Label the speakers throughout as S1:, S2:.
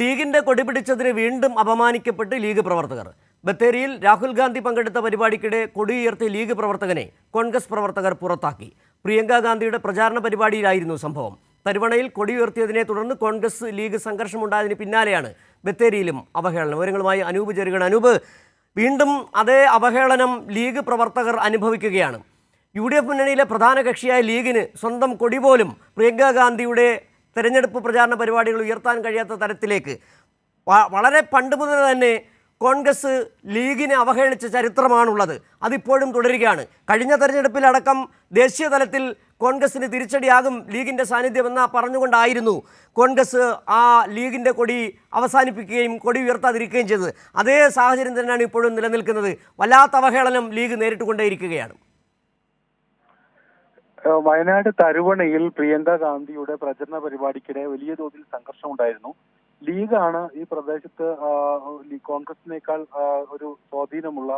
S1: ലീഗിന്റെ കൊടി പിടിച്ചതിന് വീണ്ടും അപമാനിക്കപ്പെട്ട് ലീഗ് പ്രവർത്തകർ. ബത്തേരിയിൽ രാഹുൽ ഗാന്ധി പങ്കെടുത്ത പരിപാടിക്കിടെ കൊടി ഉയർത്തിയ ലീഗ് പ്രവർത്തകനെ കോൺഗ്രസ് പ്രവർത്തകർ പുറത്താക്കി. പ്രിയങ്ക ഗാന്ധിയുടെ പ്രചാരണ പരിപാടിയിലായിരുന്നു സംഭവം. തരുവണയിൽ കൊടിയുയർത്തിയതിനെ തുടർന്ന് കോൺഗ്രസ് ലീഗ് സംഘർഷമുണ്ടായതിന് പിന്നാലെയാണ് ബത്തേരിയിലും അവഹേളനം. വിവരങ്ങളുമായി അനൂപ് ചേരുകയാണ് അനൂപ് വീണ്ടും അതേ അവഹേളനം ലീഗ് പ്രവർത്തകർ അനുഭവിക്കുകയാണ്. യു ഡി എഫ് മുന്നണിയിലെ പ്രധാന കക്ഷിയായ ലീഗിന് സ്വന്തം കൊടി പോലും പ്രിയങ്ക ഗാന്ധിയുടെ തെരഞ്ഞെടുപ്പ് പ്രചാരണ പരിപാടികൾ ഉയർത്താൻ കഴിയാത്ത തരത്തിലേക്ക് വളരെ പണ്ട് മുതൽ തന്നെ കോൺഗ്രസ് ലീഗിനെ അവഹേളിച്ച ചരിത്രമാണുള്ളത്. അതിപ്പോഴും തുടരുകയാണ്. കഴിഞ്ഞ തെരഞ്ഞെടുപ്പിലടക്കം ദേശീയ തലത്തിൽ കോൺഗ്രസിന് തിരിച്ചടിയാകും ലീഗിന്റെ സാന്നിധ്യമെന്ന പറഞ്ഞുകൊണ്ടായിരുന്നു കോൺഗ്രസ് ആ ലീഗിന്റെ കൊടി അവസാനിപ്പിക്കുകയും കൊടി ഉയർത്താതിരിക്കുകയും ചെയ്തത്. അതേ സാഹചര്യം തന്നെയാണ് ഇപ്പോഴും നിലനിൽക്കുന്നത്. വല്ലാത്ത അവഹേളനം ലീഗ് നേരിട്ടുകൊണ്ടേയിരിക്കുകയാണ്.
S2: വയനാട് തരുവണയിൽ പ്രിയങ്ക ഗാന്ധിയുടെ പ്രചരണ പരിപാടിക്കിടെ വലിയ തോതിൽ സംഘർഷമുണ്ടായിരുന്നു ലീഗാണ് ഈ പ്രദേശത്ത് കോൺഗ്രസിനേക്കാൾ ഒരു സ്വാധീനമുള്ള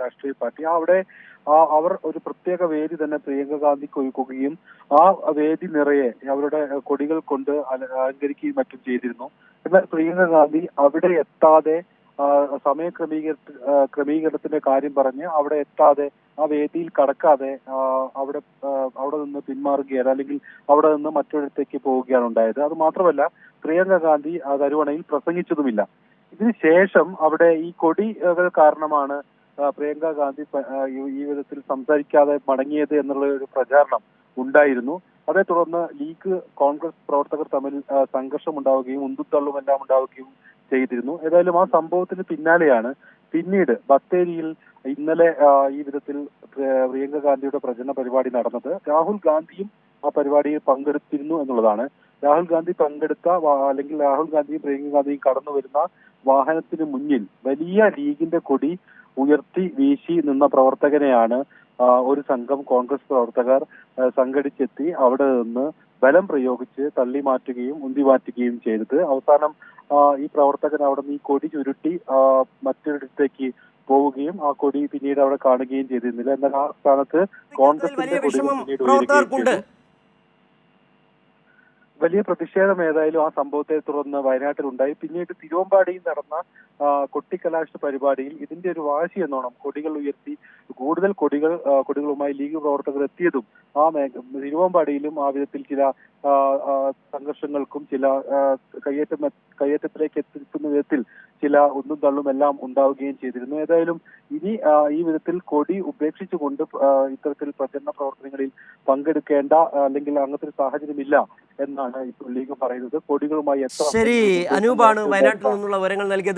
S2: രാഷ്ട്രീയ പാർട്ടി. അവിടെ അവർ ഒരു പ്രത്യേക വേദി തന്നെ പ്രിയങ്ക ഗാന്ധിക്ക് ഒരുക്കുകയും ആ വേദി നിറയെ അവരുടെ കൊടികൾ കൊണ്ട് അല- അലങ്കരിക്കുകയും മറ്റും ചെയ്തിരുന്നു. എന്നാൽ പ്രിയങ്ക ഗാന്ധി അവിടെ എത്താതെ സമയ ക്രമീകരണ ക്രമീകരണത്തിന്റെ കാര്യം പറഞ്ഞ് അവിടെ എത്താതെ ആ വേദിയിൽ കടക്കാതെ അവിടെ അവിടെ നിന്ന് പിന്മാറുകയാണ് അല്ലെങ്കിൽ അവിടെ നിന്ന് മറ്റൊരിടത്തേക്ക് പോവുകയാണ് ഉണ്ടായത്. അത് മാത്രമല്ല പ്രിയങ്ക ഗാന്ധി ആ തരുവണയിൽ പ്രസംഗിച്ചതുമില്ല. ഇതിനുശേഷം അവിടെ ഈ കൊടികൾ കാരണമാണ് പ്രിയങ്ക ഗാന്ധി ഈ വിധത്തിൽ സംസാരിക്കാതെ മടങ്ങിയത് എന്നുള്ള ഒരു പ്രചാരണം ഉണ്ടായിരുന്നു. അതേ തുടർന്ന് ലീഗ് കോൺഗ്രസ് പ്രവർത്തകർ തമ്മിൽ സംഘർഷമുണ്ടാവുകയും സംഘർഷം ഉണ്ടാവുകയും ചെയ്തിരുന്നു. ഏതായാലും ആ സംഭവത്തിന് പിന്നാലെയാണ് പിന്നീട് ബത്തേരിയിൽ ഇന്നലെ ഈ വിധത്തിൽ പ്രിയ- പ്രിയങ്ക ഗാന്ധിയുടെ പ്രചരണ പരിപാടി നടന്നത്. രാഹുൽ ഗാന്ധിയും ആ പരിപാടിയിൽ പങ്കെടുത്തിരുന്നു എന്നുള്ളതാണ് രാഹുൽ ഗാന്ധി പങ്കെടുത്ത അല്ലെങ്കിൽ രാഹുൽ ഗാന്ധിയും പ്രിയങ്ക ഗാന്ധിയും കടന്നു വരുന്ന വാഹനത്തിന് മുന്നിൽ വലിയ ലീഗിന്റെ കൊടി ഉയർത്തി വീശി നിന്ന പ്രവർത്തകനെയാണ് ഒരു സംഘം കോൺഗ്രസ് പ്രവർത്തകർ സംഘടിച്ചെത്തി അവിടെ നിന്ന് ബലം പ്രയോഗിച്ച് തള്ളി മാറ്റുകയും ഉന്തി മാറ്റുകയും ചെയ്തത്. അവസാനം ഈ പ്രവർത്തകൻ അവിടെ നിന്ന് ഈ കൊടി ചുരുട്ടി മറ്റൊരിടത്തേക്ക് പോവുകയും ആ കൊടി പിന്നീട് അവിടെ കാണുകയും ചെയ്തിരുന്നില്ല. എന്നാൽ ആ സ്ഥാനത്ത് കോൺഗ്രസിന്റെ
S1: കൊടി
S2: പിന്നീട് ഉയരുകയും ചെയ്തു. വലിയ പ്രതിഷേധം ഏതായാലും ആ സംഭവത്തെ തുടർന്ന് വയനാട്ടിലുണ്ടായി പിന്നീട് തിരുവമ്പാടിയിൽ നടന്ന കൊട്ടിക്കലാശ പരിപാടിയിൽ ഇതിന്റെ ഒരു വാശി എന്നോണം കൊടികൾ ഉയർത്തി കൂടുതൽ കൊടികൾ കൊടികളുമായി ലീഗ് പ്രവർത്തകർ എത്തിയതും ആ തിരുവമ്പാടിയിലും ആ വിധത്തിൽ ചില സംഘർഷങ്ങൾക്കും ചില കയ്യേറ്റം കയ്യേറ്റത്തിലേക്ക് എത്തിക്കുന്ന വിധത്തിൽ ചില ഒന്നും തള്ളും എല്ലാം ഉണ്ടാവുകയും ചെയ്തിരുന്നു. ഏതായാലും ഇനി ഈ വിധത്തിൽ കൊടി ഉപേക്ഷിച്ചുകൊണ്ട് ഇത്തരത്തിൽ പ്രചരണ പ്രവർത്തനങ്ങളിൽ പങ്കെടുക്കേണ്ട അല്ലെങ്കിൽ അങ്ങനത്തെ ഒരു സാഹചര്യമില്ല എന്നാണ് ഇപ്പോൾ ലീഗ് പറയുന്നത്. കൊടികളുമായി എത്ര
S1: ശരി അനൂപാണ് വയനാട്ടിൽ നിന്നുള്ള വിവരങ്ങൾ നൽകിയത്.